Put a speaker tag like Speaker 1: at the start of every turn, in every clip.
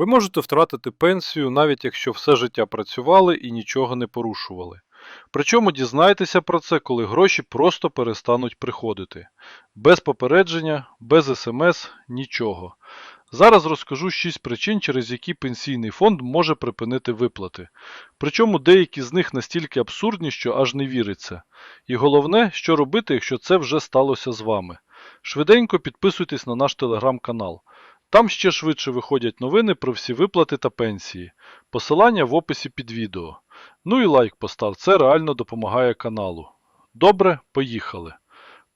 Speaker 1: Ви можете втратити пенсію, навіть якщо все життя працювали і нічого не порушували. Причому дізнайтеся про це, коли гроші просто перестануть приходити. Без попередження, без смс, нічого. Зараз розкажу 6 причин, через які пенсійний фонд може припинити виплати. Причому деякі з них настільки абсурдні, що аж не віриться. І головне, що робити, якщо це вже сталося з вами. Швиденько підписуйтесь на наш телеграм-канал. Там ще швидше виходять новини про всі виплати та пенсії. Посилання в описі під відео. Ну і лайк постав, це реально допомагає каналу. Добре, поїхали.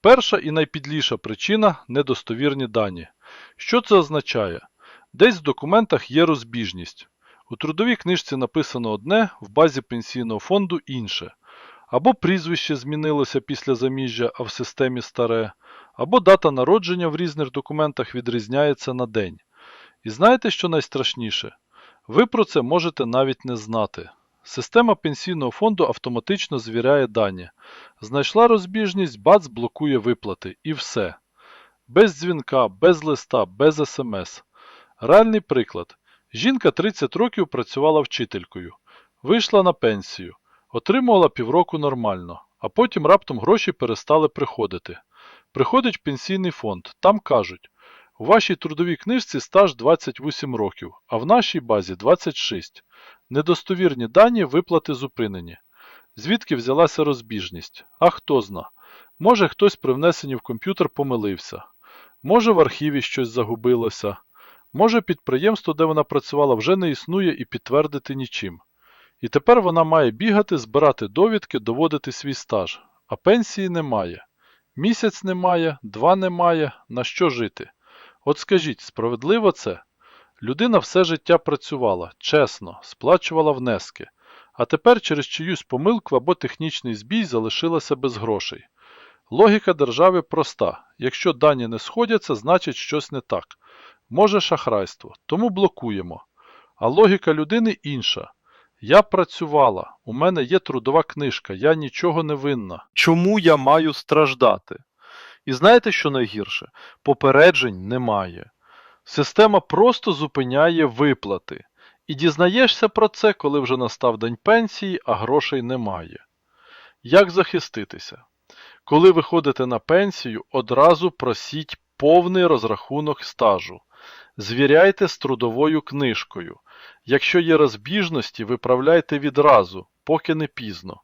Speaker 1: Перша і найпідліша причина недостовірні дані. Що це означає? Десь в документах є розбіжність. У трудовій книжці написано одне, в базі пенсійного фонду інше. Або прізвище змінилося після заміжжя, а в системі старе, або дата народження в різних документах відрізняється на день. І знаєте, що найстрашніше? Ви про це можете навіть не знати. Система пенсійного фонду автоматично звіряє дані. Знайшла розбіжність, бац блокує виплати і все. Без дзвінка, без листа, без смс. Реальний приклад. Жінка 30 років працювала вчителькою, вийшла на пенсію, отримувала півроку нормально, а потім раптом гроші перестали приходити. Приходить пенсійний фонд, там кажуть, у вашій трудовій книжці стаж 28 років, а в нашій базі 26. Недостовірні дані виплати зупинені. Звідки взялася розбіжність? А хто зна. Може хтось при внесенні в комп'ютер помилився. Може в архіві щось загубилося. Може підприємство, де вона працювала, вже не існує і підтвердити нічим. І тепер вона має бігати, збирати довідки, доводити свій стаж, а пенсії немає. Місяць немає, два немає, на що жити? От скажіть, справедливо це? Людина все життя працювала, чесно, сплачувала внески, а тепер через чиюсь помилку або технічний збій залишилася без грошей. Логіка держави проста: якщо дані не сходяться, значить щось не так. Може шахрайство, тому блокуємо. А логіка людини інша. Я працювала, у мене є трудова книжка, я нічого не винна. Чому я маю страждати? І знаєте, що найгірше? Попереджень немає. Система просто зупиняє виплати. І дізнаєшся про це, коли вже настав день пенсії, а грошей немає. Як захиститися? Коли виходите на пенсію, одразу просіть повний розрахунок стажу. Звіряйте з трудовою книжкою. Якщо є розбіжності, виправляйте відразу, поки не пізно.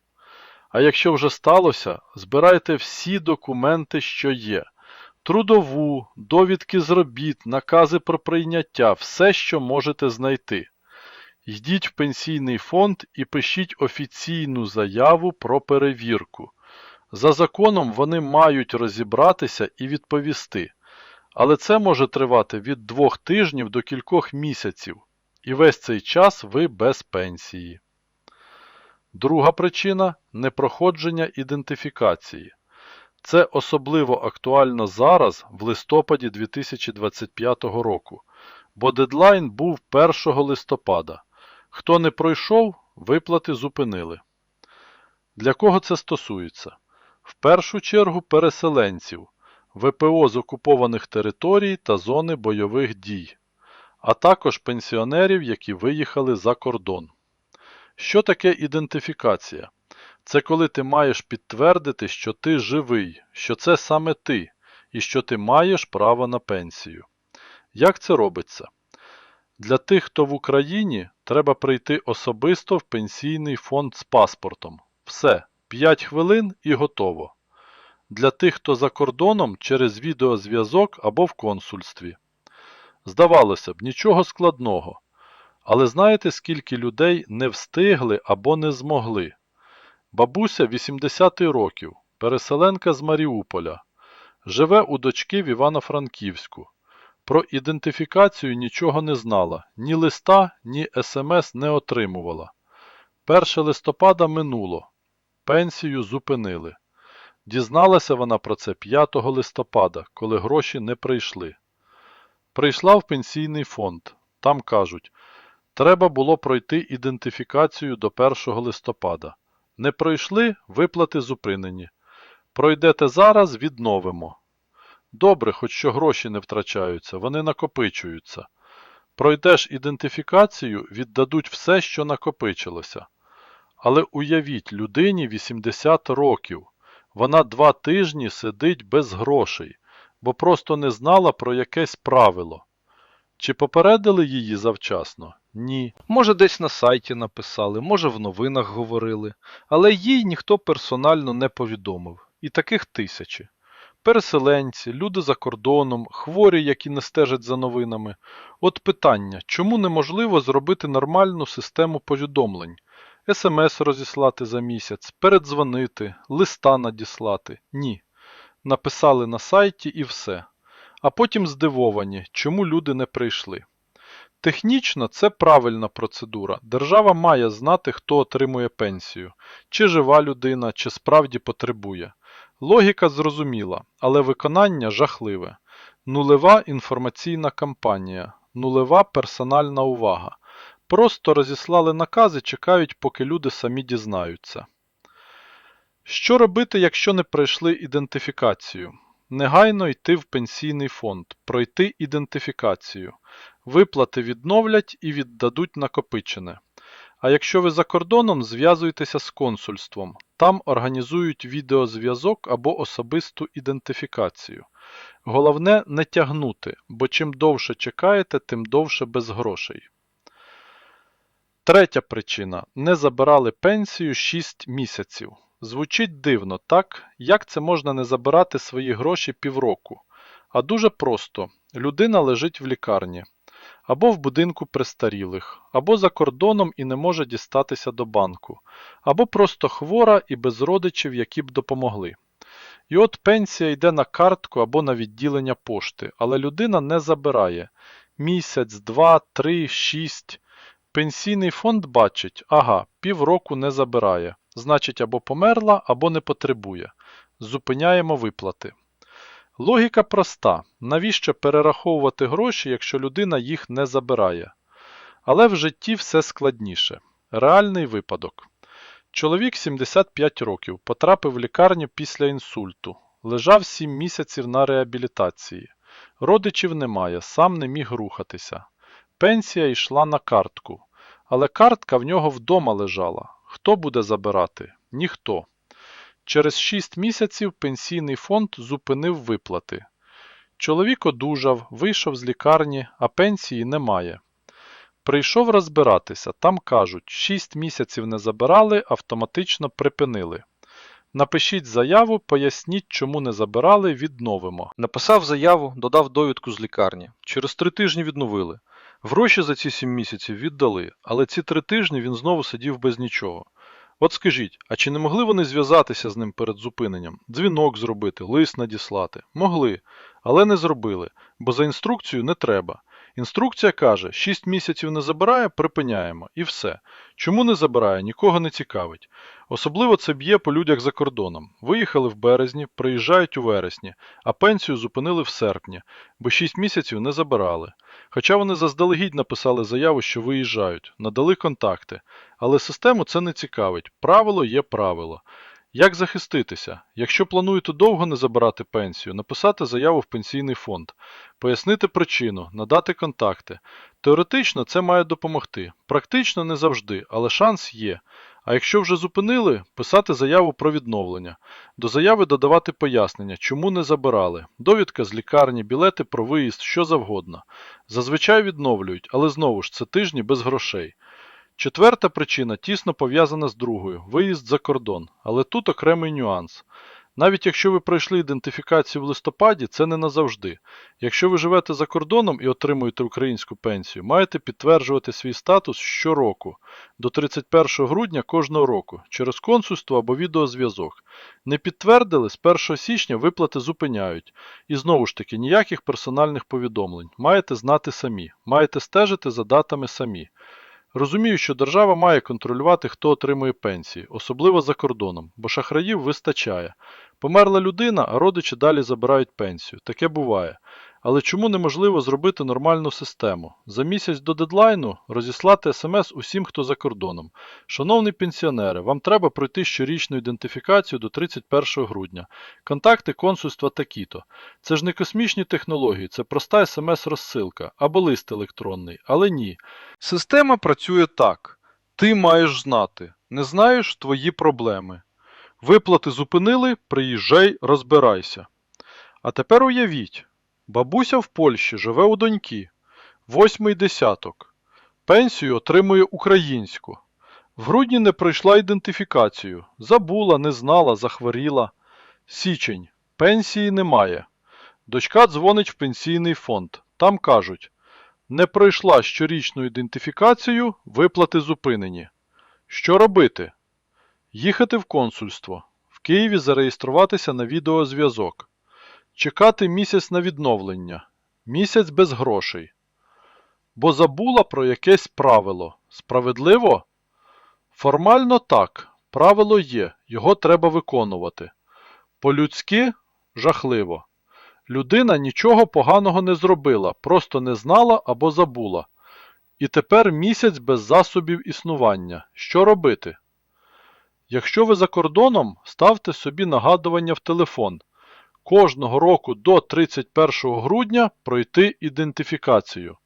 Speaker 1: А якщо вже сталося, збирайте всі документи, що є. Трудову, довідки з робіт, накази про прийняття, все, що можете знайти. Йдіть в пенсійний фонд і пишіть офіційну заяву про перевірку. За законом вони мають розібратися і відповісти. Але це може тривати від двох тижнів до кількох місяців, і весь цей час ви без пенсії. Друга причина непроходження ідентифікації. Це особливо актуально зараз, в листопаді 2025 року, бо дедлайн був 1 листопада. Хто не пройшов, виплати зупинили. Для кого це стосується? В першу чергу переселенців, ВПО з окупованих територій та зони бойових дій, а також пенсіонерів, які виїхали за кордон. Що таке ідентифікація? Це коли ти маєш підтвердити, що ти живий, що це саме ти, і що ти маєш право на пенсію. Як це робиться? Для тих, хто в Україні, треба прийти особисто в пенсійний фонд з паспортом. Все, 5 хвилин і готово. Для тих, хто за кордоном, через відеозв'язок або в консульстві. Здавалося б, нічого складного. Але знаєте, скільки людей не встигли або не змогли? Бабуся 80 років, переселенка з Маріуполя, живе у дочки в Івано-Франківську. Про ідентифікацію нічого не знала, ні листа, ні смс не отримувала. 1 листопада минуло. Пенсію зупинили. Дізналася вона про це 5 листопада, коли гроші не прийшли. Прийшла в пенсійний фонд. Там кажуть, треба було пройти ідентифікацію до 1 листопада. Не пройшли, виплати зупинені. Пройдете зараз, відновимо. Добре, хоч що гроші не втрачаються, вони накопичуються. Пройдеш ідентифікацію, віддадуть все, що накопичилося. Але уявіть, людині 80 років. Вона два тижні сидить без грошей, бо просто не знала про якесь правило. Чи попередили її завчасно? Ні. Може, десь на сайті написали, може в новинах говорили, але їй ніхто персонально не повідомив. І таких тисячі. Переселенці, люди за кордоном, хворі, які не стежать за новинами. От питання, чому неможливо зробити нормальну систему повідомлень? СМС розіслати за місяць, передзвонити, листа надіслати? Ні. Написали на сайті і все. А потім здивовані, чому люди не прийшли. Технічно це правильна процедура. Держава має знати, хто отримує пенсію, чи жива людина, чи справді потребує. Логіка зрозуміла, але виконання жахливе. Нулева інформаційна кампанія, нулева персональна увага. Просто розіслали накази, чекають, поки люди самі дізнаються. Що робити, якщо не пройшли ідентифікацію? Негайно йти в пенсійний фонд, пройти ідентифікацію. Виплати відновлять і віддадуть накопичене. А якщо ви за кордоном, зв'язуйтеся з консульством. Там організують відеозв'язок або особисту ідентифікацію. Головне не тягнути, бо чим довше чекаєте, тим довше без грошей. Третя причина. Не забирали пенсію 6 місяців. Звучить дивно, так? Як це можна не забирати свої гроші півроку? А дуже просто. Людина лежить в лікарні, або в будинку престарілих, або за кордоном і не може дістатися до банку, або просто хвора і без родичів, які б допомогли. І от пенсія йде на картку або на відділення пошти, але людина не забирає. Місяць, два, три, шість. Пенсійний фонд бачить, ага, півроку не забирає. Значить, або померла, або не потребує. Зупиняємо виплати. Логіка проста. Навіщо перераховувати гроші, якщо людина їх не забирає? Але в житті все складніше. Реальний випадок. Чоловік 75 років потрапив в лікарню після інсульту. Лежав 7 місяців на реабілітації. Родичів немає, сам не міг рухатися. Пенсія йшла на картку. Але картка в нього вдома лежала. Хто буде забирати? Ніхто. Через 6 місяців пенсійний фонд зупинив виплати. Чоловік одужав, вийшов з лікарні, а пенсії немає. Прийшов розбиратися, там кажуть, 6 місяців не забирали, автоматично припинили. Напишіть заяву, поясніть, чому не забирали, відновимо.
Speaker 2: Написав заяву, додав довідку з лікарні. Через три тижні відновили. Гроші за ці сім місяців віддали, але ці три тижні він знову сидів без нічого. От скажіть, а чи не могли вони зв'язатися з ним перед зупиненням? Дзвінок зробити, лист надіслати? Могли, але не зробили, бо за інструкцією не треба. Інструкція каже, 6 місяців не забирає, припиняємо. І все. Чому не забирає, нікого не цікавить. Особливо це б'є по людях за кордоном. Виїхали в березні, приїжджають у вересні, а пенсію зупинили в серпні, бо 6 місяців не забирали. Хоча вони заздалегідь написали заяву, що виїжджають, надали контакти. Але систему це не цікавить. Правило є правило. Як захиститися? Якщо плануєте довго не забирати пенсію, написати заяву в пенсійний фонд, пояснити причину, надати контакти. Теоретично це має допомогти. Практично не завжди, але шанс є. А якщо вже зупинили, писати заяву про відновлення. До заяви додавати пояснення, чому не забирали, довідка з лікарні, білети про виїзд, що завгодно. Зазвичай відновлюють, але знову ж це тижні без грошей. Четверта причина тісно пов'язана з другою виїзд за кордон, але тут окремий нюанс. Навіть якщо ви пройшли ідентифікацію в листопаді, це не назавжди. Якщо ви живете за кордоном і отримуєте українську пенсію, маєте підтверджувати свій статус щороку, до 31 грудня кожного року, через консульство або відеозв'язок. Не підтвердили, з 1 січня виплати зупиняють. І знову ж таки, ніяких персональних повідомлень. Маєте знати самі, маєте стежити за датами самі. Розумію, що держава має контролювати, хто отримує пенсії, особливо за кордоном, бо шахраїв вистачає. Померла людина, а родичі далі забирають пенсію. Таке буває.
Speaker 1: Але чому неможливо зробити нормальну систему? За місяць до дедлайну розіслати смс усім, хто за кордоном. Шановні пенсіонери, вам треба пройти щорічну ідентифікацію до 31 грудня. Контакти консульства такі-то. Це ж не космічні технології, це проста смс-розсилка або лист електронний. Але ні. Система працює так. Ти маєш знати. Не знаєш твої проблеми. Виплати зупинили, приїжджай, розбирайся. А тепер уявіть, бабуся в Польщі живе у доньки, восьмий десяток. Пенсію отримує українську. В грудні не пройшла ідентифікацію. Забула, не знала, захворіла. Січень. Пенсії немає. Дочка дзвонить в пенсійний фонд. Там кажуть: не пройшла щорічну ідентифікацію, виплати зупинені. Що робити? Їхати в консульство. В Києві зареєструватися на відеозв'язок. Чекати місяць на відновлення. Місяць без грошей. Бо забула про якесь правило. Справедливо? Формально так. Правило є, його треба виконувати. По-людськи жахливо. Людина нічого поганого не зробила, просто не знала або забула. І тепер місяць без засобів існування. Що робити? Якщо ви за кордоном, ставте собі нагадування в телефон. Кожного року до 31 грудня пройти ідентифікацію.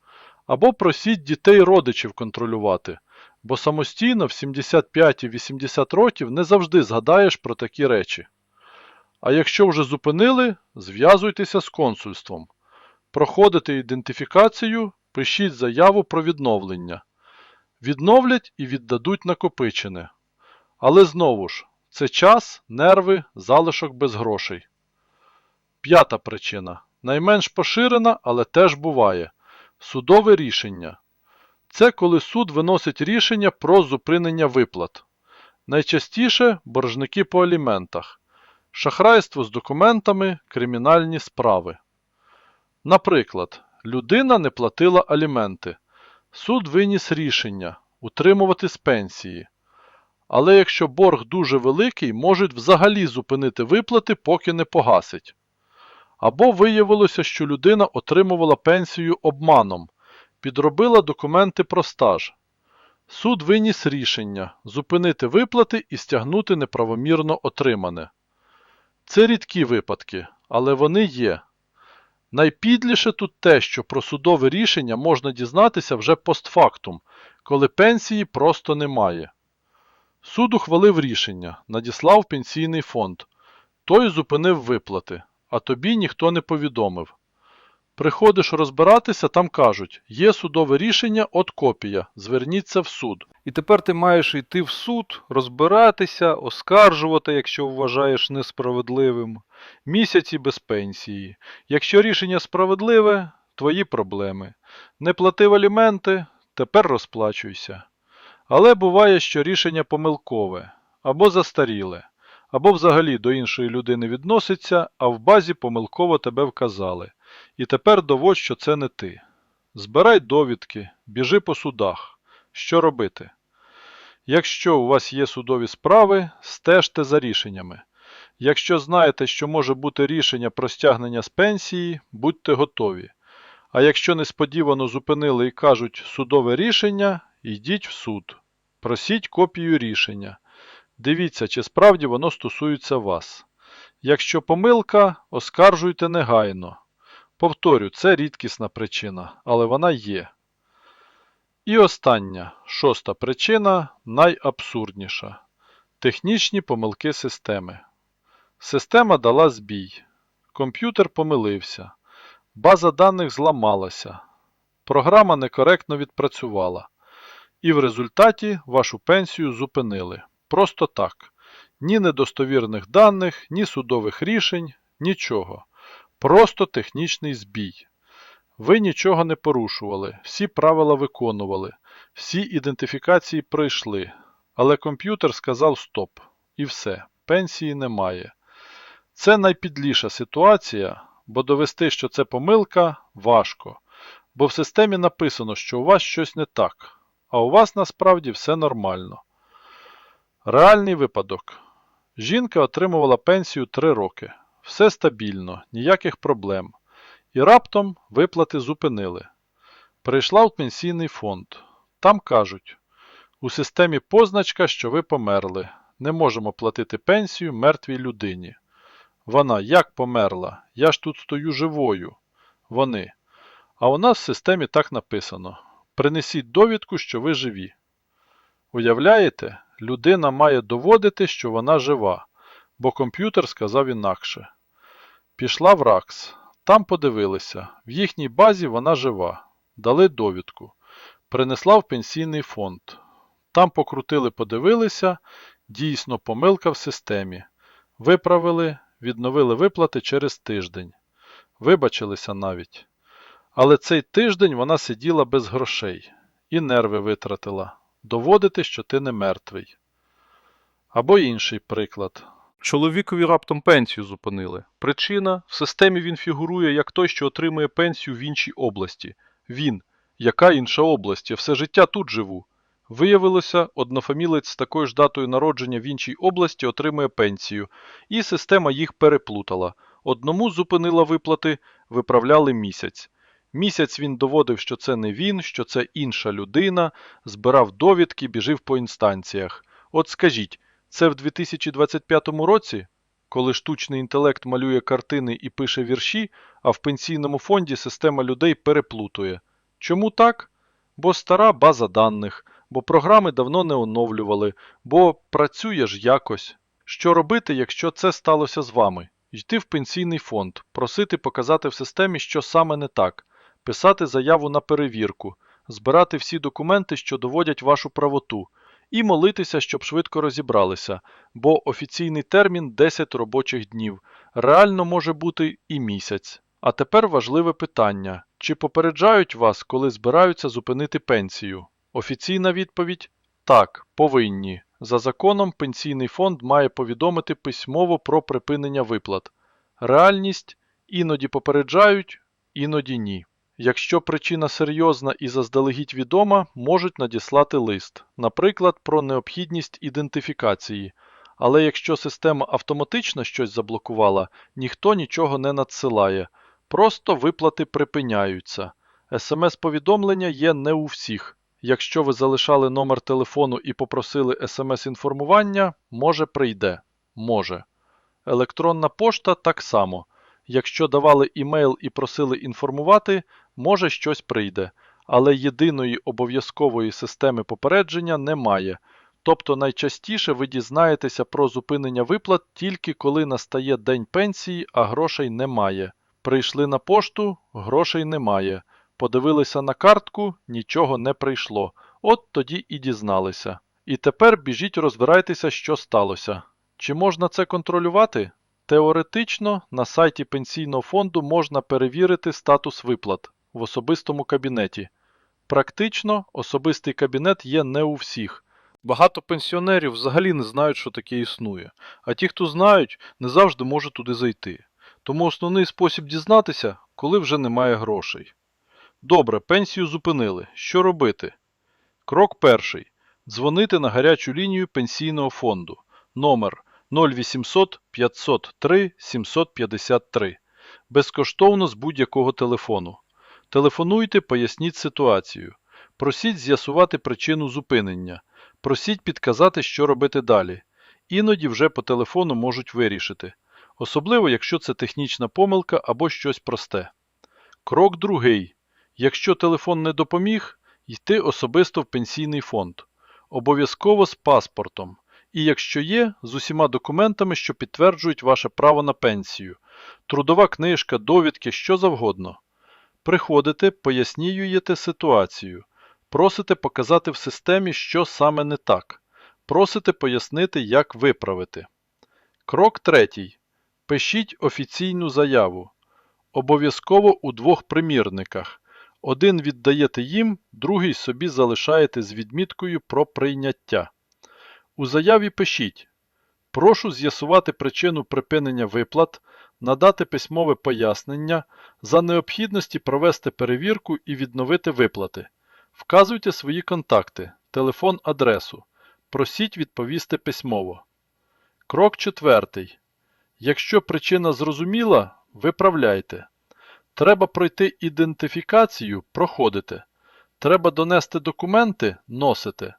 Speaker 1: Або просіть дітей родичів контролювати, бо самостійно в 75 і 80 років не завжди згадаєш про такі речі. А якщо вже зупинили, зв'язуйтеся з консульством. Проходите ідентифікацію, пишіть заяву про відновлення. Відновлять і віддадуть накопичене. Але знову ж, це час, нерви, залишок без грошей. П'ята причина. Найменш поширена, але теж буває. Судове рішення. Це коли суд виносить рішення про зупинення виплат. Найчастіше боржники по аліментах. Шахрайство з документами, кримінальні справи. Наприклад, людина не платила аліменти. Суд виніс рішення утримувати з пенсії. Але якщо борг дуже великий, можуть взагалі зупинити виплати, поки не погасить. Або виявилося, що людина отримувала пенсію обманом, підробила документи про стаж. Суд виніс рішення зупинити виплати і стягнути неправомірно отримане. Це рідкі випадки, але вони є. Найпідліше тут те, що про судове рішення можна дізнатися вже постфактум, коли пенсії просто немає. Суд ухвалив рішення, надіслав пенсійний фонд. Той зупинив виплати, а тобі ніхто не повідомив. Приходиш розбиратися, там кажуть, є судове рішення, от копія, зверніться в суд. І тепер ти маєш йти в суд, розбиратися, оскаржувати, якщо вважаєш несправедливим, місяці без пенсії. Якщо рішення справедливе, твої проблеми. Не платив аліменти, тепер розплачуйся. Але буває, що рішення помилкове, або застаріле, або взагалі до іншої людини відноситься, а в базі помилково тебе вказали. І тепер доводь, що це не ти. Збирай довідки, біжи по судах. Що робити? Якщо у вас є судові справи, стежте за рішеннями. Якщо знаєте, що може бути рішення про стягнення з пенсії, будьте готові. А якщо несподівано зупинили і кажуть судове рішення, йдіть в суд. Просіть копію рішення. Дивіться, чи справді воно стосується вас. Якщо помилка, оскаржуйте негайно. Повторю, це рідкісна причина, але вона є. І остання, шоста причина, найабсурдніша. Технічні помилки системи. Система дала збій. Комп'ютер помилився. База даних зламалася. Програма некоректно відпрацювала. І в результаті вашу пенсію зупинили. Просто так. Ні недостовірних даних, ні судових рішень, нічого. Просто технічний збій. Ви нічого не порушували, всі правила виконували, всі ідентифікації пройшли, але комп'ютер сказав стоп. І все, пенсії немає. Це найпідліша ситуація, бо довести, що це помилка, важко. Бо в системі написано, що у вас щось не так, а у вас насправді все нормально. Реальний випадок. Жінка отримувала пенсію 3 роки. Все стабільно, ніяких проблем. І раптом виплати зупинили. Прийшла в пенсійний фонд. Там кажуть, у системі позначка, що ви померли. Не можемо платити пенсію мертвій людині. Вона як померла? Я ж тут стою живою. Вони. А у нас в системі так написано: принесіть довідку, що ви живі. Уявляєте, людина має доводити, що вона жива, бо комп'ютер сказав інакше. Пішла в РАКС. Там подивилися, в їхній базі вона жива. Дали довідку. Принесла в пенсійний фонд. Там покрутили, подивилися, дійсно помилка в системі. Виправили, відновили виплати через тиждень. Вибачилися навіть. Але цей тиждень вона сиділа без грошей і нерви витратила. Доводити, що ти не мертвий. Або інший приклад.
Speaker 2: Чоловікові раптом пенсію зупинили. Причина в системі він фігурує як той, що отримує пенсію в іншій області. Він, яка інша область, я все життя тут живу. Виявилося, однофамілець з такою ж датою народження в іншій області отримує пенсію, і система їх переплутала. Одному зупинила виплати, виправляли місяць. Місяць він доводив, що це не він, що це інша людина, збирав довідки, біжив по інстанціях. От скажіть, це в 2025 році, коли штучний інтелект малює картини і пише вірші, а в пенсійному фонді система людей переплутує. Чому так? Бо стара база даних, бо програми давно не оновлювали, бо працює ж якось. Що робити, якщо це сталося з вами? Йти в пенсійний фонд, просити показати в системі, що саме не так, писати заяву на перевірку, збирати всі документи, що доводять вашу правоту, і молитися, щоб швидко розібралися, бо офіційний термін 10 робочих днів, реально може бути і місяць. А тепер важливе питання: чи попереджають вас, коли збираються зупинити пенсію? Офіційна відповідь так, повинні. За законом пенсійний фонд має повідомити письмово про припинення виплат. Реальність іноді попереджають, іноді ні. Якщо причина серйозна і заздалегідь відома, можуть надіслати лист, наприклад, про необхідність ідентифікації. Але якщо система автоматично щось заблокувала, ніхто нічого не надсилає, просто виплати припиняються. СМС-повідомлення є не у всіх. Якщо ви залишали номер телефону і попросили смс-інформування, може прийде. Може. Електронна пошта так само. Якщо давали імейл і просили інформувати, може щось прийде, але єдиної обов'язкової системи попередження немає. Тобто найчастіше ви дізнаєтеся про зупинення виплат тільки коли настає день пенсії, а грошей немає. Прийшли на пошту, грошей немає. Подивилися на картку, нічого не прийшло. От тоді і дізналися. І тепер біжіть розбирайтеся, що сталося. Чи можна це контролювати? Теоретично на сайті пенсійного фонду можна перевірити статус виплат в особистому кабінеті. Практично особистий кабінет є не у всіх. Багато пенсіонерів взагалі не знають, що таке існує, а ті, хто знають, не завжди можуть туди зайти. Тому основний спосіб дізнатися, коли вже немає грошей. Добре, пенсію зупинили. Що робити? Крок перший. Дзвонити на гарячу лінію пенсійного фонду. Номер 0800 503 753. Безкоштовно з будь-якого телефону. Телефонуйте, поясніть ситуацію. Просіть з'ясувати причину зупинення. Просіть підказати, що робити далі. Іноді вже по телефону можуть вирішити. Особливо, якщо це технічна помилка або щось просте. Крок другий. Якщо телефон не допоміг, йти особисто в пенсійний фонд. Обов'язково з паспортом. І якщо є, з усіма документами, що підтверджують ваше право на пенсію. Трудова книжка, довідки, що завгодно. Приходите, пояснюєте ситуацію. Просите показати в системі, що саме не так. Просите пояснити, як виправити. Крок третій. Пишіть офіційну заяву. Обов'язково у двох примірниках. Один віддаєте їм, другий собі залишаєте з відміткою про прийняття. У заяві пишіть Прошу з'ясувати причину припинення виплат, надати письмове пояснення, за необхідності провести перевірку і відновити виплати. Вказуйте свої контакти, телефон, адресу. Просіть відповісти письмово. Крок четвертий. Якщо причина зрозуміла, виправляйте.
Speaker 1: Треба пройти ідентифікацію проходите. Треба донести документи носите.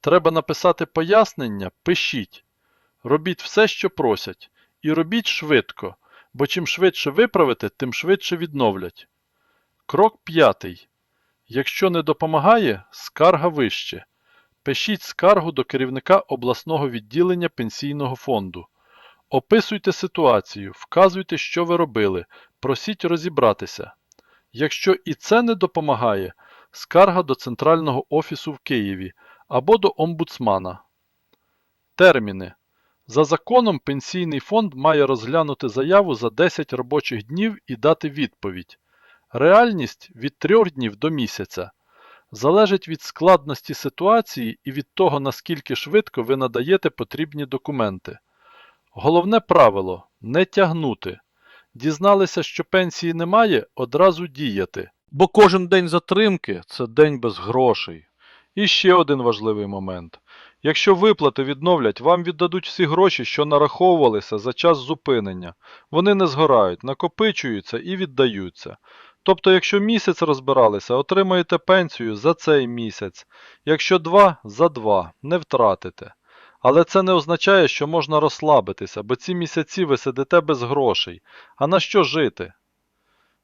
Speaker 1: Треба написати пояснення пишіть. Робіть все, що просять. І робіть швидко, бо чим швидше виправите, тим швидше відновлять. Крок п'ятий. Якщо не допомагає, скарга вище. Пишіть скаргу до керівника обласного відділення пенсійного фонду. Описуйте ситуацію, вказуйте, що ви робили, просіть розібратися. Якщо і це не допомагає, скарга до центрального офісу в Києві або до омбудсмана. Терміни. За законом Пенсійний фонд має розглянути заяву за 10 робочих днів і дати відповідь. Реальність від 3 днів до місяця. Залежить від складності ситуації і від того, наскільки швидко ви надаєте потрібні документи. Головне правило не тягнути. Дізналися, що пенсії немає, одразу діяти. Бо кожен день затримки це день без грошей. І ще один важливий момент. Якщо виплати відновлять, вам віддадуть всі гроші, що нараховувалися за час зупинення. Вони не згорають, накопичуються і віддаються. Тобто, якщо місяць розбиралися, отримаєте пенсію за цей місяць. Якщо два за два, не втратите. Але це не означає, що можна розслабитися, бо ці місяці ви сидите без грошей. А на що жити?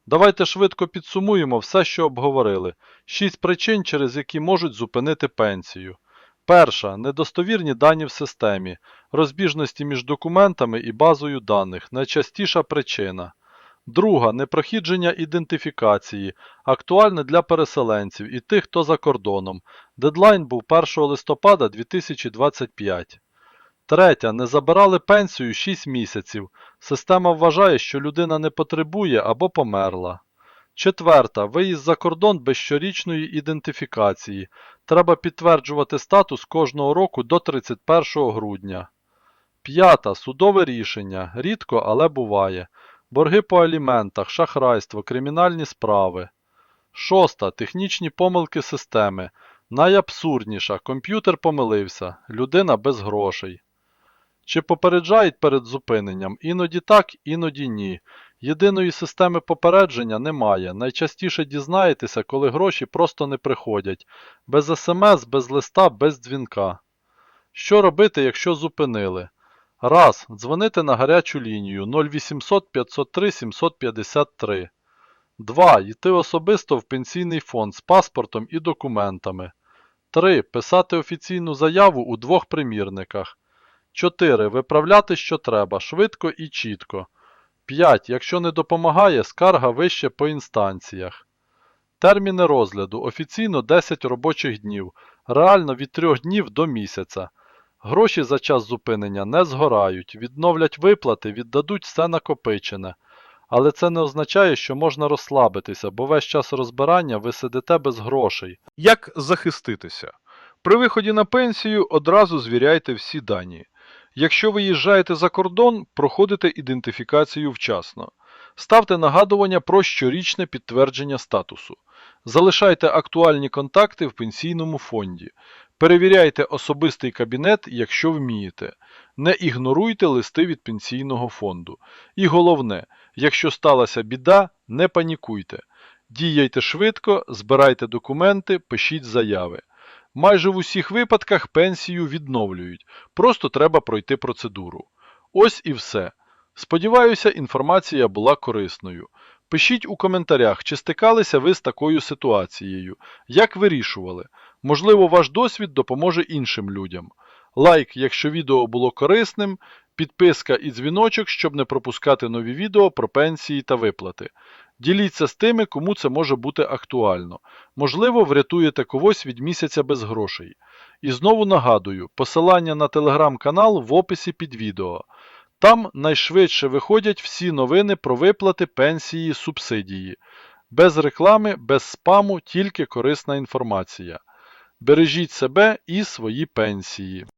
Speaker 1: Давайте швидко підсумуємо все, що обговорили. Шість причин, через які можуть зупинити пенсію. Перша недостовірні дані в системі, розбіжності між документами і базою даних, найчастіша причина. Друга непроходження ідентифікації, актуальне для переселенців і тих, хто за кордоном. Дедлайн був 1 листопада 2025. Третя. Не забирали пенсію 6 місяців. Система вважає, що людина не потребує або померла. Четверта. Виїзд за кордон без щорічної ідентифікації. Треба підтверджувати статус кожного року до 31 грудня. П'ята. Судове рішення. Рідко, але буває. Борги по аліментах, шахрайство, кримінальні справи. Шоста. Технічні помилки системи. Найабсурдніша. Комп'ютер помилився. Людина без грошей. Чи попереджають перед зупиненням? Іноді так, іноді ні. Єдиної системи попередження немає. Найчастіше дізнаєтеся, коли гроші просто не приходять. Без смс, без листа, без дзвінка. Що робити, якщо зупинили? Раз. Дзвонити на гарячу лінію 0800 503 753. 2. Йти особисто в пенсійний фонд з паспортом і документами. 3. Писати офіційну заяву у двох примірниках. 4. Виправляти, що треба, швидко і чітко. 5. Якщо не допомагає, скарга вище по інстанціях. Терміни розгляду. Офіційно 10 робочих днів. Реально від 3 днів до місяця. Гроші за час зупинення не згорають, відновлять виплати, віддадуть все накопичене. Але це не означає, що можна розслабитися, бо весь час розбирання ви сидите без грошей.
Speaker 2: Як захиститися? При виході на пенсію одразу звіряйте всі дані. Якщо ви їжджаєте за кордон, проходите ідентифікацію вчасно. Ставте нагадування про щорічне підтвердження статусу. Залишайте актуальні контакти в пенсійному фонді. Перевіряйте особистий кабінет, якщо вмієте. Не ігноруйте листи від пенсійного фонду. І головне, якщо сталася біда, не панікуйте. Діяйте швидко, збирайте документи, пишіть заяви. Майже в усіх випадках пенсію відновлюють, просто треба пройти процедуру. Ось і все. Сподіваюся, інформація була корисною. Пишіть у коментарях, чи стикалися ви з такою ситуацією, як вирішували. Можливо, ваш досвід допоможе іншим людям. Лайк, якщо відео було корисним, підписка і дзвіночок, щоб не пропускати нові відео про пенсії та виплати. Діліться з тими, кому це може бути актуально. Можливо, врятуєте когось від місяця без грошей. І знову нагадую, посилання на телеграм-канал в описі під відео. Там найшвидше виходять всі новини про виплати, пенсії, субсидії. Без реклами, без спаму, тільки корисна інформація. Бережіть себе і свої пенсії.